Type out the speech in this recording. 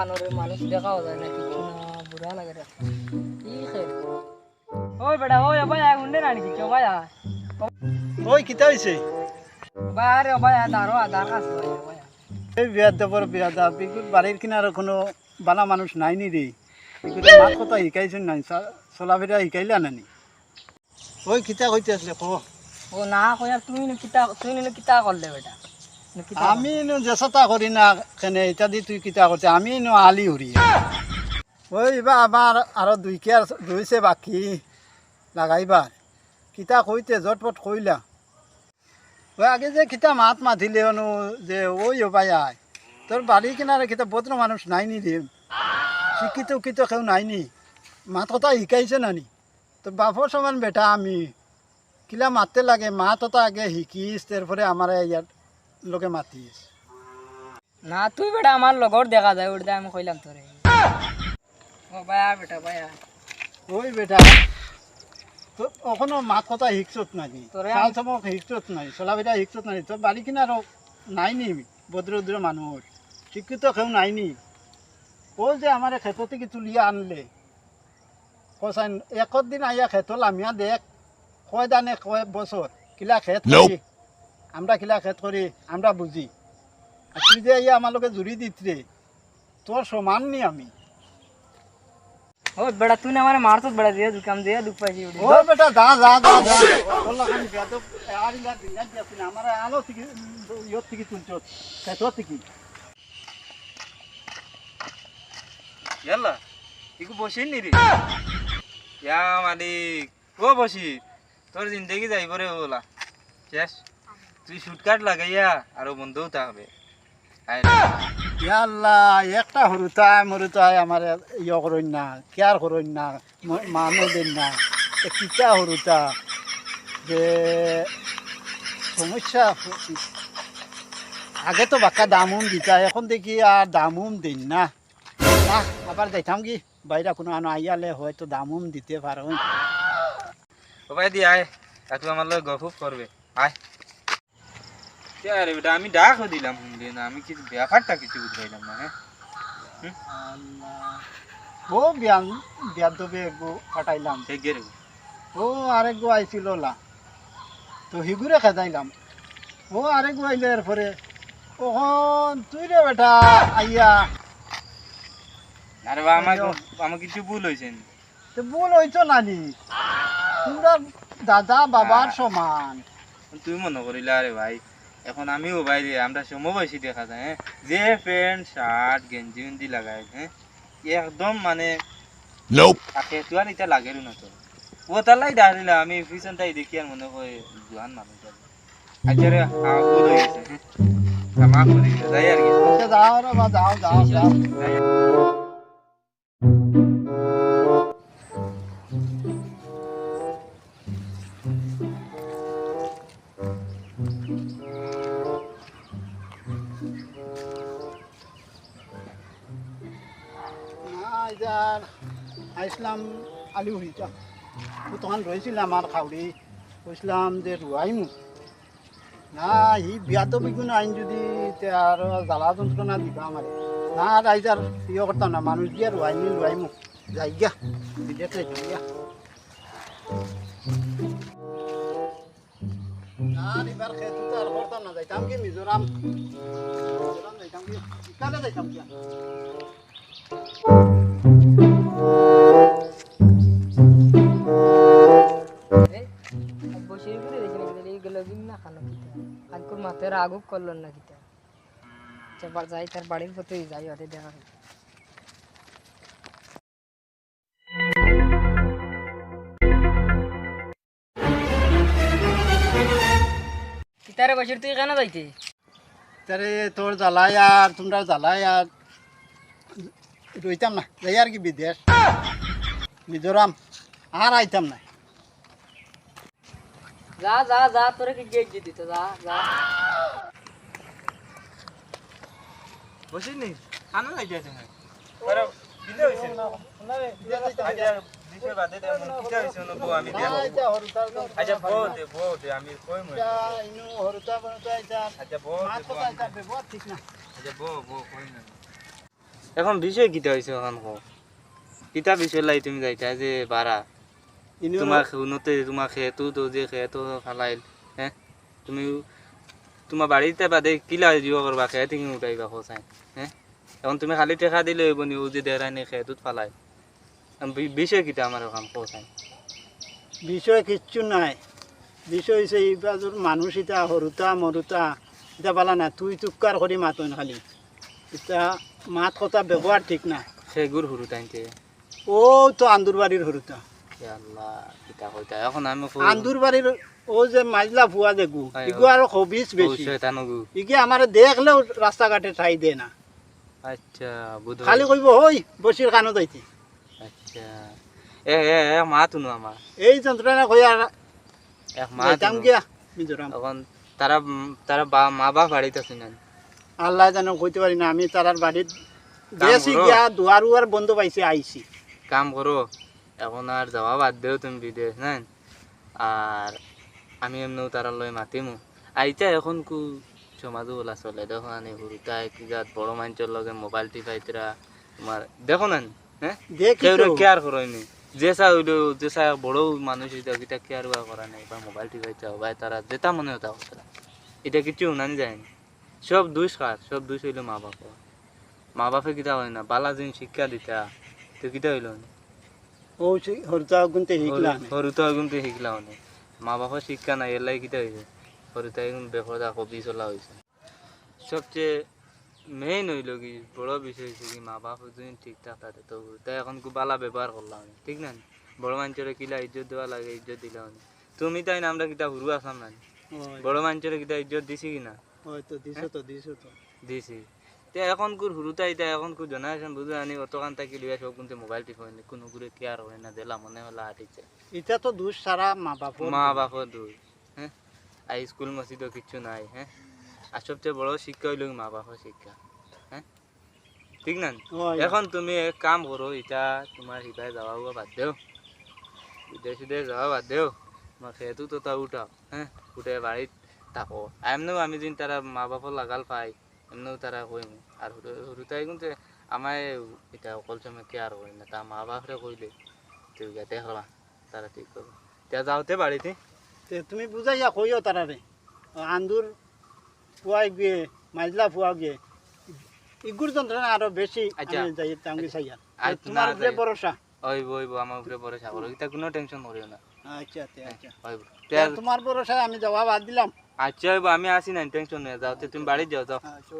খানোরে মানুষ দেখাও যায় না কিছু না বুড়া লাগে রে। কি খেয়ে ওই বেটা ওই ভাই আয় উন্ডে না কিছু ভাই আয় ওই কিতা ভাই ভাই আধার ভাই ভাই এই বিয়ার দেবর বিয়া দা বাড়ির কিনার কোনো বালা মানুষ নাই নি রে মাত কথা শিকাইছেন নাই চলাফেরা শিকাইলা নানি ওই কিতা কইতে আসলে কো ও না কই আর তুমি কিতা তুমি কিতা করলে বেটা? আমি নো জেসতা করি না কেনে এটা তুই কিতা করতে আমি আলি হরি ওই বা আমার আরও দুই কেয়ার রয়েছে বাকি লাগাইবার কিতা কইতে, জটপট কইলা। ওই আগে যে কিতা মাত মাতিলে অনু, যে ওই ভাই আয় তোর বাড়ি কিনারে কিতা বদ্র মানুষ নাই নি রে শিক্ষিত উকিত কেউ নাই নি? মাত কথা শিকাইছে নানি তোর বাপর সমান বেটা আমি। কিলা মারতে লাগে, মাত আগে শিকিস তারপরে আমার ইয়ার লোকে মাতিস না তুই বেটা আমার লগর দেখা যায় ওটা আমি কইলাম তোরে ও ভাই আয় বেটা ভাই আয় ওই বেটা তো এখনও মাত কথা নানি তোরে চাল চমক শিকছত নাই চলা বেটা শিকছত নাই তোর বাড়ি কিনা আর নাই নি ভদ্র ভদ্র মানুষ শিক্ষিত কেউ নাই নি। ও যে আমার ক্ষেত থেকে তুলিয়া আনলে। কসাইন একর দিন আইয়া ক্ষেত লামিয়া দেখ। কয় দানে কয় বছর কিলা ক্ষেত আমরা কিলা খেত করি আমরা বুঝি আর তুই যে আইয়া আমার লোকে জুড়ি দিতরে তোর সমান নি আমি। ও বেটা তুই না আমার মারতো বেটা দিয়ে দুকাম দিয়ে দুঃখ পাইছি ওটা ও বেটা যা যা যা যা। তোলা খানি বেদ আর ইলা দিনা দিয়াছি না আমার আলো থেকে ইয়ত থেকে তুলছ কেত থেকে ইয়াল্লা ইকু বসির নি রে ইয়া মালিক ও বসির তোর জিন্দগি যাইব রে ওলা শেষ। তুই শুটকাট লাগাইয়া আর বন্ধও থাকবে। ইয়াল্লা একটা হরুতায় মরুতায় আমার ইয় করইন না কেয়ার করইন না মানুষ দেন না কিতা হরুতা যে সমস্যা আগে তো বাক্কা দামুম দিতা এখন দেখি আর দামুম দিন না। আবার যাইতাম কি বাইরে কোনো আনো আইয়ালে হয়তো দামুম দিতে পারো ভাই দি আয় একটু আমার লগে গফুপ করবে আয়। আরে বেটা আমি ডাক দিলাম না আমি কিছু ব্যাপারটা কিছু বুঝাইলাম না হ্যাঁ? ও বিয়ান বিয়ার দবে গো গেরে। ও আরেক গো আইছিল লা তো হিগুরে খেদাইলাম। ও আরেক গো আইলে এরপরে ওখন তুই রে বেটা আইয়া। আরে বা আমার আমার কিছু ভুল হয়েছে তো ভুল হইতো নানি তোমরা দাদা বাবার সমান। তুই মনে করিলা আরে ভাই এখন আমিও ভাই রে আমরা সমবয়সী দেখা যায় হ্যাঁ। যে প্যান্ট শার্ট গেঞ্জি উঞ্জি লাগায় হ্যাঁ। একদম মানে তাকে তুই আর এটা লাগে না তো। ও তালাই দাঁড়িলা আমি পিছন তাই দেখি আর মনে হয় জোয়ান মানুষ আচ্ছা রে হয়ে মাফ করে যাই আর কি। যাও রে বা যাও যাও যাও। যাই। না আইসলাম আলু হইতা ও তখন রয়েছিল আমার খাউড়ি কইসলাম যে রুয়াইমু না হি বিয়াতো বিগুন আইন যদি তে আর জ্বালা যন্ত্রণা দিবা আমার না আর আইজ আর ইয়ে করতাম না মানুষ দিয়ে রুয়াইনি রুয়াইমু যাই গিয়া বিদেশ যাই গিয়া আর এবার খেতে তো আর করতাম না যাইতাম কি মিজোরাম মিজোরাম যাইতাম কি ইকালে যাইতাম কি মাথের আগুক করল না আচ্ছা যাই, তার বাড়ির পথে যাই, ওদের দেখা হবে। কিতারে বসির তুই কেন যাইতে? তারে তোর জ্বালায় আর তোমরা জ্বালায় আর রইতাম না, যাই আর কি বিদেশ? মিজোরাম আর আইতাম না। যা যা যা তোরে কি গেট দিত যা যা। বসিস নি? খানা নাই দিয়া তুমি আরে দিতে হইছে। আচ্ছা দিতে বাদে দে মন কিটা হইছে ন বউ আমি দিয়া আচ্ছা বউ দে বউ দে আমি কই মই আচ্ছা বউ দে বউ আমি- আচ্ছা বউ বউ কই না এখন বিষয় কিতা হয়েছে এখন কো কিতা বিষয় লাই তুমি যাইতা যে বারা? তোমার শুনোতে তোমার খেতো তো যে খেতো ফালাইল হ্যাঁ তুমি তোমার বাড়িতে বাদে কিলা দিব করবা খেয়ে থেকে উঠাইবা খোঁচাই হ্যাঁ এখন তুমি খালি টেকা দিলে হইব নি যে দেরাই নি খেতুত ফালাই বিষয় কিতা আমার কাম খোঁচাই বিষয় কিচ্ছু নাই। বিষয় হয়েছে এই বাজুর মানুষ ইটা সৰুতা মৰুতা ইটা পালা না তুই তুক্কাৰ কৰি মাতন খালি। ইটা মাত কথা ব্যৱহাৰ ঠিক নাই। সেগুর টাইনতে ও তো আন্দুরবাড়ির সৰুতা। আল্লাহ কিতা কইতা এখন আমি আন্দুরবাড়ির ও যে মাজলা ভুয়া দেখু ইগু আৰু হবিজ বেছি। শয়তানগু ইগে আমার দেখলেও রাস্তা ঠাই দে না। আচ্ছা বুধ খালি কইব হই বসির কানত আইতে। আচ্ছা। এ এ এ মা তুনো আমার এই যন্ত্রণা কই আর এক মা যাইতাম গিয়া মিজোরাম এখন তারা তারা মা বাপ বাড়িতে আছে না? আল্লাহ জানো কইতে পারি না আমি তারার বাড়ির কাম গেছি গিয়া দুয়ার উয়ার বন্ধ পাইছে আইছি। কাম করো এখন আর যাওয়া বাদ দেও তুমি বিদেশ না? আর আমি এমনিও তারা লই মাতিমু। আইতা এখন কু সমাজও ওলা চলে দেখো আনি হুরুতাই কি গাত বড় মানুষের লগে মোবাইল টিপাইতরা তোমার দেখো না হ্যাঁ দেখি কেউ তো। কেয়ার করয়নি যেসা হইল যেসা বড় মানুষ এটা কিটা কেয়ার বা করা নাই বা মোবাইল টিপাইতে বা তারা যেটা মনে হতা কথা। এটা কিছু উনানি যায়নি সব দুষ কার সব দুষ হইল মা বাপ মা বাপে কিটা হয় না বালা যেন শিক্ষা দিতা তো কিটা হইল না? হরতা গুনতে শিকলা মানে মা বাপৰ শিক্ষা নাই এলাই কিটা হৈছে সৰুতে কিন্তু বেসদা কবি চলা হৈছে সবচেয়ে মেইন হইল কি বড় বিষয় হয়েছে কি মা বাপ যদি ঠিকঠাক থাকে তো তাই এখন বালা ব্যবহার করলাম ঠিক না বড় মানুষের কিলা ইজ্জত দেওয়া লাগে ইজ্জত দিলাম তুমি তাই না আমরা কিতা হুরু আসাম না বড় মানুষের কিতা ইজ্জত দিছি কিনা দিছো তো তো তে এখন কুর হুরুতা ইতা এখন কুর জেনারেশন বুঝে আনি অতখান থাকি লিয়া সব কিন্তু মোবাইল টিপ হয়নি কোনো করে কেয়ার হয় না দিলা মনে হলা হাঁটিছে এটা তো দুষ সারা মা বাপর মা বাপর দূর হ্যাঁ আর স্কুল মসজিদও কিচ্ছু নাই হ্যাঁ আর সবচেয়ে বড় শিক্ষা হইল মা বাপর শিক্ষা হ্যাঁ ঠিক না? এখন তুমি এক কাম করো এটা তোমার সিপাই যাওয়া হোৱা বাদ দেও। বিদেশ সিদেশ যাওয়া বাদ দেও। তোমার খেতো তো তা উঠাও হ্যাঁ উঠে বাড়িত থাকো। এমনিও আমি যেন তারা মা বাপর লাগাল পাই। এমনিও তারা কইম আর সৰুতাই কিন্তু আমায় এটা অকল সময় কেয়ার করি না তা মা বাপরে কইলে তুই দেখলা তারা ঠিক করবে এতিয়া যাওঁতে বাড়িতে তে তুমি বুঝাইয়া কইও তারারে আন্দুর ফুয়াই গিয়ে মাজলা ফুয়া গিয়ে আরও বেশি আচ্ছা। আমি যাই তাঙ্গি চাইয়া আজ তোমার না উপরে যাই। ভরসা ওইব ওইব আমার উপরে ভরসা করো। এটা কোনো টেনশন করিও না। আচ্ছা আচ্ছা ওইব তোমার ভরসায় আমি জবাব দিলাম। আচ্ছা ওইব আমি আসি না টেনশন নেই যাও তুমি বাড়ি যাও যাও। আচ্ছা,